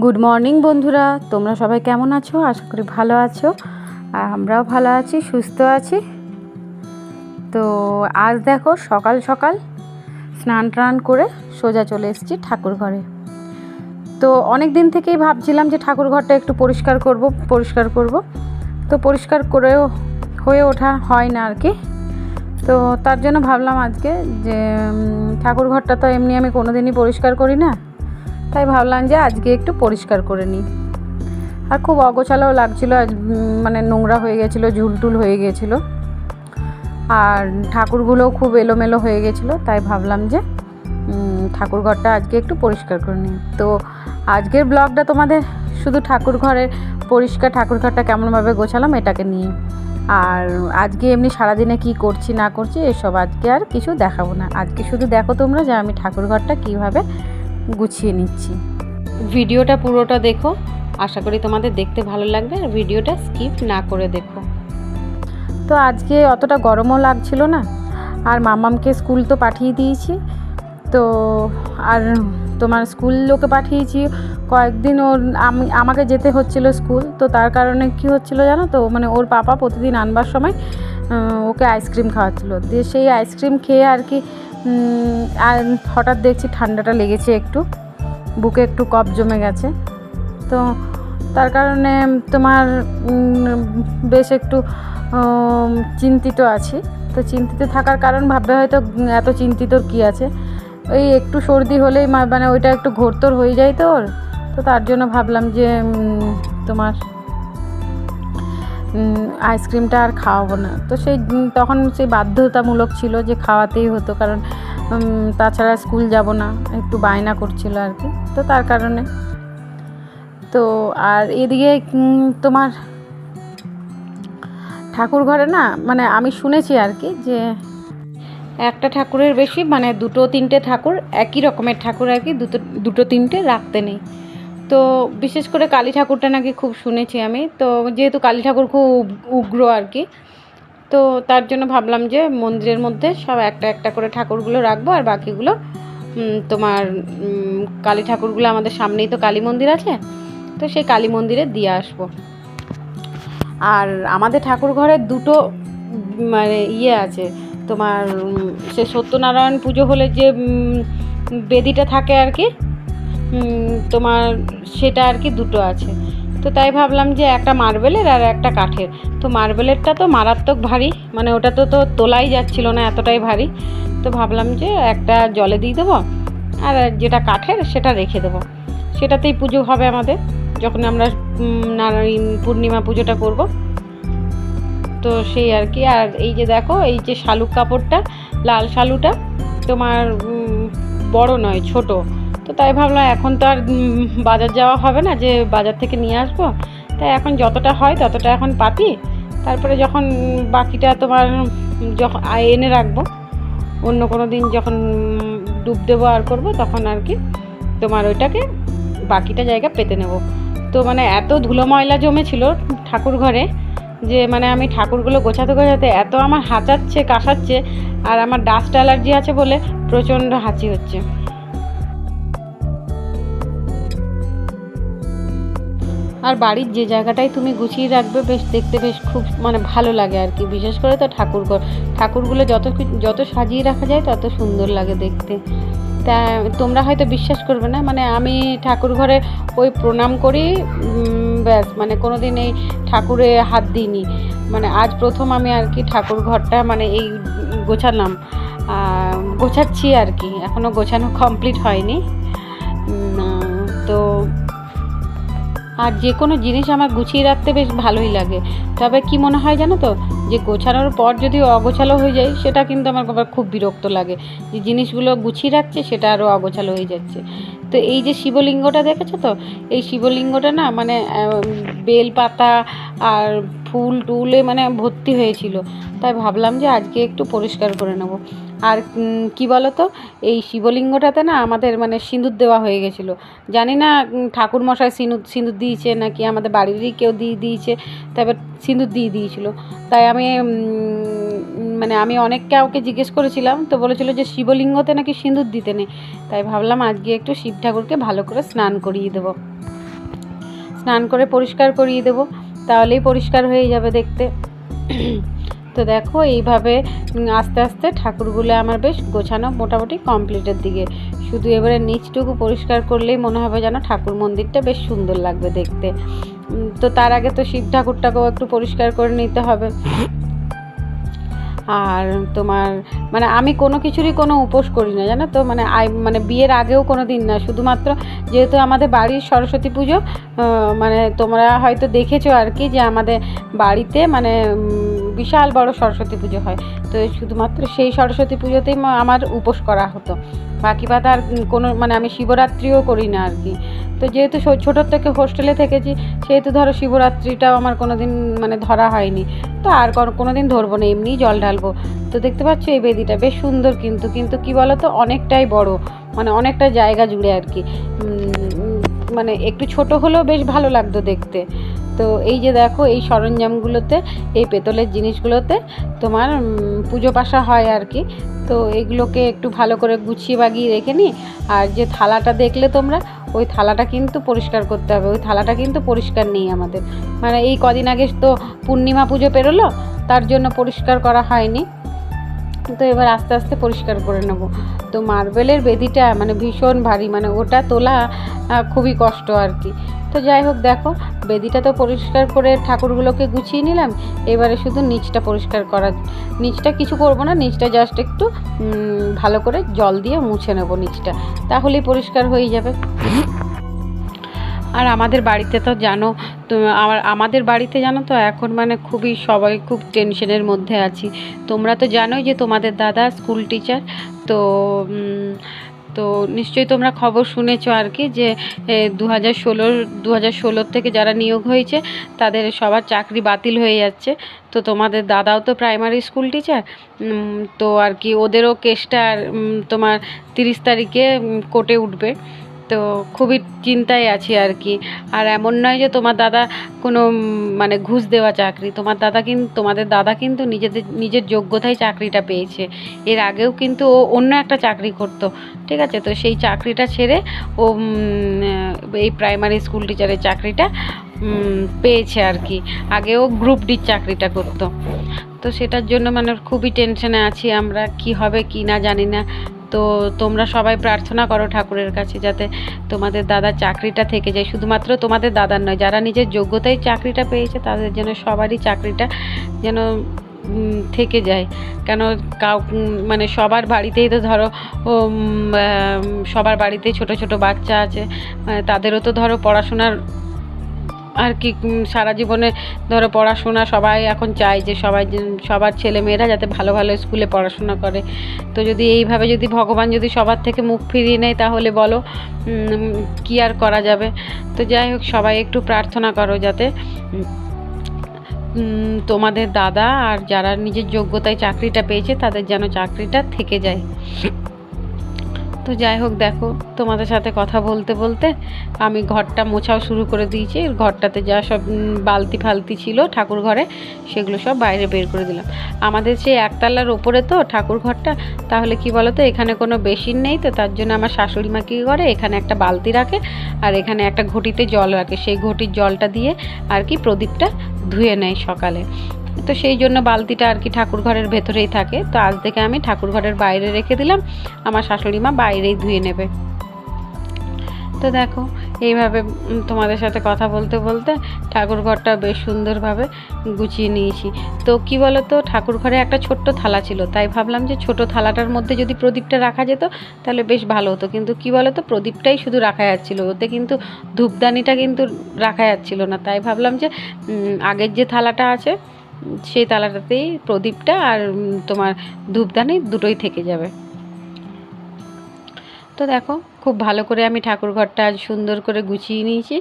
Good morning বন্ধুরা। তোমরা সবাই কেমন আছো? আশা করি ভালো আছো। আর আমরাও ভালো আছি, সুস্থ আছি। তো আজ দেখো, সকাল সকাল স্নান টান করে সোজা চলে এসেছি ঠাকুর ঘরে। তো অনেক দিন থেকেই ভাবছিলাম যে ঠাকুর ঘরটা একটু পরিষ্কার করব পরিষ্কার করব। তো পরিষ্কার করেও হয়ে ওঠা হয় না আর কি। তো তার জন্য ভাবলাম আজকে যে ঠাকুর ঘরটা তো এমনি আমি কোনোদিনই পরিষ্কার করি না। তাই ভাবলাম যে আজকে একটু পরিষ্কার করে নিই। আর খুব অগোছালোও লাগছিল মানে নোংরা হয়ে গেছিল ঝুলটুল হয়ে গেছিল। আর ঠাকুরগুলোও খুব এলোমেলো হয়ে গেছিল তাই ভাবলাম যে উম, ঠাকুর ঘরটা আজকে একটু পরিষ্কার করে নিই। তো আজকের ব্লগটা তোমাদের শুধু ঠাকুর ঘরের পরিষ্কার ঠাকুর ঘরটা কেমনভাবে গোছালাম এটাকে নিয়ে। আর আজকে এমনি সারাদিনে কি করছি না করছি এসব আজকে আর কিছু দেখাবো না। আজকে শুধু দেখো তোমরা যে আমি ঠাকুর ঘরটা কীভাবে গুছিয়ে নিচ্ছি। ভিডিওটা পুরোটা দেখো। আশা করি তোমাদের দেখতে ভালো লাগবে আর ভিডিওটা স্কিপ না করে দেখো। তো আজকে অতটা গরমও লাগছিল না। আর মামামকে স্কুল তো পাঠিয়ে দিয়েছি। তো আর তোমার স্কুল লোকে পাঠিয়েছি। কয়েকদিন ওর আমি আমাকে যেতে হচ্ছিল স্কুল। তো তার কারণে কি হচ্ছিল জানো তো? মানে ওর পাপা প্রতিদিন আনবার সময় ওকে আইসক্রিম খাওয়াচ্ছিল। দিয়ে সেই আইসক্রিম খেয়ে আর কি আর হঠাৎ দেখছি ঠান্ডাটা লেগেছে একটু। বুকে একটু কফ জমে গেছে। তো তার কারণে তোমার বেশ একটু চিন্তিত আছি। তো চিন্তিত থাকার কারণ ভাববে হয়তো এত চিন্তিত কী আছে। ওই একটু সর্দি হলেই মানে ওইটা একটু ঘোরতর হয়ে যায় তো ওর তো তার জন্য ভাবলাম যে তোমার আইসক্রিমটা আর খাওয়াবো না। তো সেই তখন সেই বাধ্যতামূলক ছিল যে খাওয়াতেই হতো, কারণ তাছাড়া স্কুল যাব না, একটু বায়না করছিল আর কি, তো তার কারণে। তো আর এদিকে তোমার ঠাকুর ঘরে না মানে আমি শুনেছি আর কি যে, একটা ঠাকুরের বেশি মানে দুটো তিনটে ঠাকুর, একই রকমের ঠাকুর আর কি, দুটো দুটো তিনটে রাখতে নেই। তো বিশেষ করে কালী ঠাকুরটা নাকি খুব শুনেছি আমি। তো যেহেতু কালী ঠাকুর খুব উগ্র আর কি, তো তার জন্য ভাবলাম যে মন্দিরের মধ্যে সব একটা একটা করে ঠাকুরগুলো রাখব আর বাকিগুলো তোমার কালী ঠাকুরগুলো আমাদের সামনেই তো কালী মন্দির আছে, তো সেই কালী মন্দিরে দিয়ে আসব। আর আমাদের ঠাকুর ঘরে দুটো মানে ইয়ে আছে, তোমার সে সত্যনারায়ণ পুজো হলে যে বেদিটা থাকে আর কি তোমার সেটা আর কি দুটো আছে। তো তাই ভাবলাম যে একটা মার্বেলের আর একটা কাঠের। তো মার্বেলেরটা তো মারাত্মক ভারী মানে ওটা তো তো তোলাই যাচ্ছিল না এতটাই ভারী। তো ভাবলাম যে একটা জলে দিয়ে দেবো, আর যেটা কাঠের সেটা রেখে দেবো। সেটাতেই পুজো হবে আমাদের, যখন আমরা নারায়ণ পূর্ণিমা পুজোটা করব। তো সেই আর কি, আর এই যে দেখো, এই যে শালুক কাপড়টা, লাল শালুটা তোমার বড় নয়, ছোট। তো তাই ভাবলাম এখন তো আর বাজার যাওয়া হবে না, যে বাজার থেকে নিয়ে আসব। তাই এখন যতটা হয় ততটা এখন পাতি। তারপরে যখন বাকিটা তোমার, যখন এনে রাখব, অন্য কোনো দিন যখন ডুব দেবো আর করব, তখন আর কি তোমার ওইটাকে বাকিটা জায়গা পেতে নেব। তো মানে এত ধুলো ময়লা জমেছিল ঠাকুর ঘরে, যে মানে আমি ঠাকুরগুলো গোছাতে গোছাতে এত আমার হাঁচাচ্ছে কাশাচ্ছে আর আমার ডাস্ট অ্যালার্জি আছে বলে প্রচণ্ড হাঁচি হচ্ছে। আর বাড়ির যে জায়গাটাই তুমি গুছিয়ে রাখবে, বেশ দেখতে বেশ খুব মানে ভালো লাগে আর কি। বিশেষ করে তো ঠাকুর ঘর ঠাকুরগুলো যত যত সাজিয়ে রাখা যায়, তত সুন্দর লাগে দেখতে। তা তোমরা হয়তো বিশ্বাস করবে না মানে আমি ঠাকুর ঘরে ওই প্রণাম করি ব্যাস মানে কোনো দিন এই ঠাকুরে হাত দিইনি। মানে আজ প্রথম আমি আর কি ঠাকুর ঘরটা মানে এই গোছালাম। গোছাচ্ছি আর কি। এখনও গোছানো কমপ্লিট হয়নি। তো আর যে কোনো জিনিস আমার গুছিয়ে রাখতে বেশ ভালোই লাগে। তবে কি মনে হয় জানো তো? যে গোছানোর পর যদি অগোছালো হয়ে যায়, সেটা কিন্তু আমার আবার খুব বিরক্ত লাগে। যে জিনিসগুলো গুছিয়ে রাখছে, সেটা আরও অগোছালো হয়ে যাচ্ছে। তো এই যে শিবলিঙ্গটা দেখেছ তো? এই শিবলিঙ্গটা না মানে বেল পাতা আর ফুল টুলে মানে ভর্তি হয়েছিল। তাই ভাবলাম যে আজকে একটু পরিষ্কার করে নেব। আর কি বলো তো এই শিবলিঙ্গটাতে না আমাদের মানে সিঁদুর দেওয়া হয়ে গেছিল। জানি না ঠাকুর মশাই সিঁদুর সিঁদুর দিয়েছে নাকি আমাদের বাড়িরই কেউ দিয়ে দিয়েছে তারপর সিঁদুর দিয়ে দিয়েছিল। তাই আমি মানে আমি অনেক কাউকে জিজ্ঞেস করেছিলাম, তো বলেছিল যে শিবলিঙ্গতে নাকি সিঁদুর দিতে নেই। তাই ভাবলাম আজকে একটু শিব ঠাকুরকে ভালো করে স্নান করিয়ে দেবো। স্নান করে পরিষ্কার করিয়ে দেবো। তাহলেই পরিষ্কার হয়ে যাবে দেখতে। তো দেখো এইভাবে আস্তে আস্তে ঠাকুরগুলো আমার বেশ গোছানো মোটামুটি কমপ্লিটের দিকে। শুধু এবারে নিচটুকু পরিষ্কার করলেই মনে হবে যেন ঠাকুর মন্দিরটা বেশ সুন্দর লাগবে দেখতে। তো তার আগে তো শিব ঠাকুরটাকেও একটু পরিষ্কার করে নিতে হবে। আর তোমার মানে আমি কোনো কিছুরই কোনো উপোস করি না, জানো তো? মানে আই মানে বিয়ের আগেও কোনো দিন না, শুধুমাত্র যেহেতু আমাদের বাড়ির সরস্বতী পুজো মানে তোমরা হয়তো দেখেছ আর কি যে আমাদের বাড়িতে মানে বিশাল বড় সরস্বতী পুজো হয়। তো শুধুমাত্র সেই সরস্বতী পুজোতেই আমার উপোস করা হতো। বাকি বাদ আর কোনো মানে আমি শিবরাত্রিও করি না আর কি। তো যেহেতু ছোটোর থেকে হোস্টেলে থেকেছি, সেহেতু ধরো শিবরাত্রিটাও আমার কোনো দিন মানে ধরা হয়নি। তো আর কোনো দিন ধরবো না, এমনিই জল ঢালবো। তো দেখতে পাচ্ছ এই বেদিটা, বেশ সুন্দর কিন্তু কিন্তু কি বলো তো অনেকটাই বড় মানে অনেকটা জায়গা জুড়ে আর কি। মানে একটু ছোট হলেও বেশ ভালো লাগতো দেখতে। তো এই যে দেখো, এই সরঞ্জামগুলোতে, এই পেতলের জিনিসগুলোতে তোমার পুজো পাশা হয় আর কি। তো এগুলোকে একটু ভালো করে গুছিয়ে বাগিয়ে রেখে নিই আর যে থালাটা দেখলে তোমরা, ওই থালাটা কিন্তু পরিষ্কার করতে হবে। ওই থালাটা কিন্তু পরিষ্কার নেই আমাদের। মানে এই কদিন আগে তো পূর্ণিমা পুজো পেরোলো, তার জন্য পরিষ্কার করা হয়নি। তো এবার আস্তে আস্তে পরিষ্কার করে নেব। তো মার্বেলের বেদিটা মানে ভীষণ ভারী মানে ওটা তোলা খুবই কষ্ট আর কি। তো যাই হোক, দেখো, বেদিটা তো পরিষ্কার করে ঠাকুরগুলোকে গুছিয়ে নিলাম। এবারে শুধু নিচটা পরিষ্কার করা। নিচটা কিছু করব না, নিচটা জাস্ট একটু ভালো করে জল দিয়ে মুছে নেব নিচটা। তাহলেই পরিষ্কার হয়ে যাবে। আর আমাদের বাড়িতে তো জানো আমার, আমাদের বাড়িতে জানো তো, এখন মানে খুবই সবাই খুব টেনশনের মধ্যে আছি। তোমরা তো জানোই যে তোমাদের দাদা স্কুল টিচার তো তো নিশ্চয়ই তোমরা খবর শুনেছ আর কি যে দু হাজার ষোলোর দু হাজার ষোলোর থেকে যারা নিয়োগ হয়েছে, তাদের সবার চাকরি বাতিল হয়ে যাচ্ছে। তো তোমাদের দাদাও তো প্রাইমারি স্কুল টিচার তো আর কি ওদেরও কেসটা তোমার তিরিশ তারিখে কোর্টে উঠবে। তো খুবই চিন্তায় আছি আর কি। আর এমন নয় যে তোমার দাদা কোনো মানে ঘুষ দেওয়া চাকরি। তোমার দাদা কিন্তু তোমাদের দাদা কিন্তু নিজেদের, নিজের যোগ্যতায় চাকরিটা পেয়েছে। এর আগেও কিন্তু ও অন্য একটা চাকরি করতো, ঠিক আছে? তো সেই চাকরিটা ছেড়ে ও এই প্রাইমারি স্কুল টিচারের চাকরিটা পেয়েছে আর কি। আগেও গ্রুপ ডির চাকরিটা করতো। তো সেটার জন্য মানে খুবই টেনশনে আছি আমরা, কি হবে কি না জানি না। তো তোমরা সবাই প্রার্থনা করো ঠাকুরের কাছে যাতে তোমাদের দাদার চাকরিটা থেকে যায়। শুধুমাত্র তোমাদের দাদার নয়, যারা নিজের যোগ্যতায় চাকরিটা পেয়েছে তাদের যেন সবারই চাকরিটা যেন থেকে যায়। কেন কাউ মানে সবার বাড়িতেই তো ধরো সবার বাড়িতে ছোট ছোট বাচ্চা আছে মানে তাদেরও তো ধরো পড়াশোনার আর কি সারা জীবনে ধরো পড়াশোনা সবাই এখন চায় যে সবাই সবার ছেলে মেয়েরা যাতে ভালো ভালো স্কুলে পড়াশোনা করে। তো যদি এইভাবে যদি ভগবান যদি সবার থেকে মুখ ফিরিয়ে নেয় তাহলে বলো কি আর করা যাবে? তো যাই হোক, সবাই একটু প্রার্থনা করো যাতে তোমাদের দাদা আর যারা নিজের যোগ্যতায় চাকরিটা পেয়েছে তাদের যেন চাকরিটা থেকে যায়। তো যাই হোক, দেখো, তোমাদের সাথে কথা বলতে বলতে আমি ঘরটা মোছাও শুরু করে দিয়েছি। ঘরটাতে যা সব বালতি ফালতি ছিল ঠাকুর ঘরে, সেগুলো সব বাইরে বের করে দিলাম। আমাদের সেই একতলার ওপরে তো ঠাকুর ঘরটা, তাহলে কি বলো তো এখানে কোনো বেসিন নেই তো, তার জন্য আমার শাশুড়ি মা কী করে, এখানে একটা বালতি রাখে আর এখানে একটা ঘটিতে জল রাখে। সেই ঘটির জলটা দিয়ে আর কি প্রদীপটা ধুয়ে নেয় সকালে। তো সেই জন্য বালতিটা আর কি ঠাকুর ঘরের ভেতরেই থাকে। তো আজ থেকে আমি ঠাকুর ঘরের বাইরে রেখে দিলাম। আমার শাশুড়ি মা বাইরেই ধুয়ে নেবে। তো দেখো, এইভাবে তোমাদের সাথে কথা বলতে বলতে ঠাকুর ঘরটা বেশ সুন্দরভাবে গুছিয়ে নিয়েছি। তো কি বলো তো ঠাকুর ঘরে একটা ছোট্ট থালা ছিল। তাই ভাবলাম যে ছোট থালাটার মধ্যে যদি প্রদীপটা রাখা যেত, তাহলে বেশ ভালো হতো। কিন্তু কি বলো তো প্রদীপটাই শুধু রাখা যাচ্ছিল। ওতে কিন্তু ধূপদানিটা কিন্তু রাখা যাচ্ছিল না। তাই ভাবলাম যে আগের যে থালাটা আছে সেই তালাটাতেই প্রদীপটা আর তোমার ধূপদানি দুটোই থেকে যাবে। তো দেখো, খুব ভালো করে আমি ঠাকুর ঘরটা আজ সুন্দর করে গুছিয়ে নিয়েছি।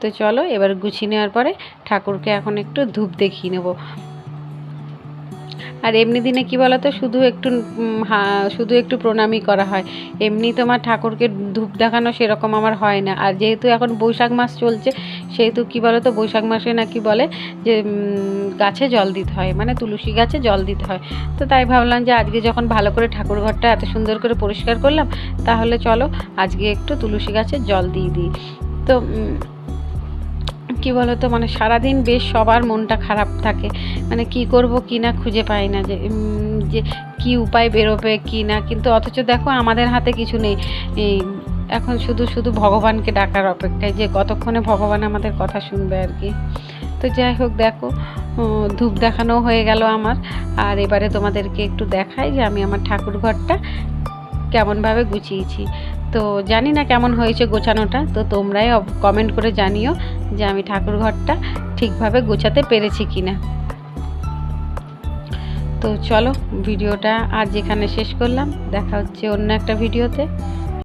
তো চলো, এবার গুছিয়ে নেওয়ার পরে ঠাকুরকে এখন একটু ধূপ দেখিয়ে নেব। আর এমনি দিনে কি বলতো, শুধু একটু শুধু একটু প্রণামই করা হয়। এমনি তোমার ঠাকুরকে ধূপ দেখানো সেরকম আমার হয় না। আর যেহেতু এখন বৈশাখ মাস চলছে, সেহেতু কি বলতো, বৈশাখ মাসে নাকি বলে যে গাছে জল দিতে হয়। মানে তুলসী গাছে জল দিতে হয়। তো তাই ভাবলাম যে আজকে যখন ভালো করে ঠাকুর ঘরটা এত সুন্দর করে পরিষ্কার করলাম, তাহলে চলো আজকে একটু তুলসী গাছে জল দিয়ে দিই। তো কি বলো তো মানে সারাদিন বেশ সবার মনটা খারাপ থাকে। মানে কি করব, কি না খুঁজে পাই না যে যে কি উপায় বেরোবে, কি না। কিন্তু অথচ দেখো, আমাদের হাতে কিছু নেই। এখন শুধু শুধু ভগবানকে ডাকার অপেক্ষায়, যে কতক্ষণে ভগবান আমাদের কথা শুনবে আর কি। তো যাই হোক, দেখো ধূপ দেখানো হয়ে গেল আমার। আর এবারে তোমাদেরকে একটু দেখাই যে আমি আমার ঠাকুর ঘরটা কেমনভাবে গুছিয়েছি। তো জানি না কেমন হয়েছে গোছানোটা, তো তোমরাই কমেন্ট করে জানিও যে আমি ঠাকুর ঘরটা ঠিকভাবে গোছাতে পেরেছি কি না তো চলো, ভিডিওটা আজ এখানে শেষ করলাম। দেখা হচ্ছে অন্য একটা ভিডিওতে।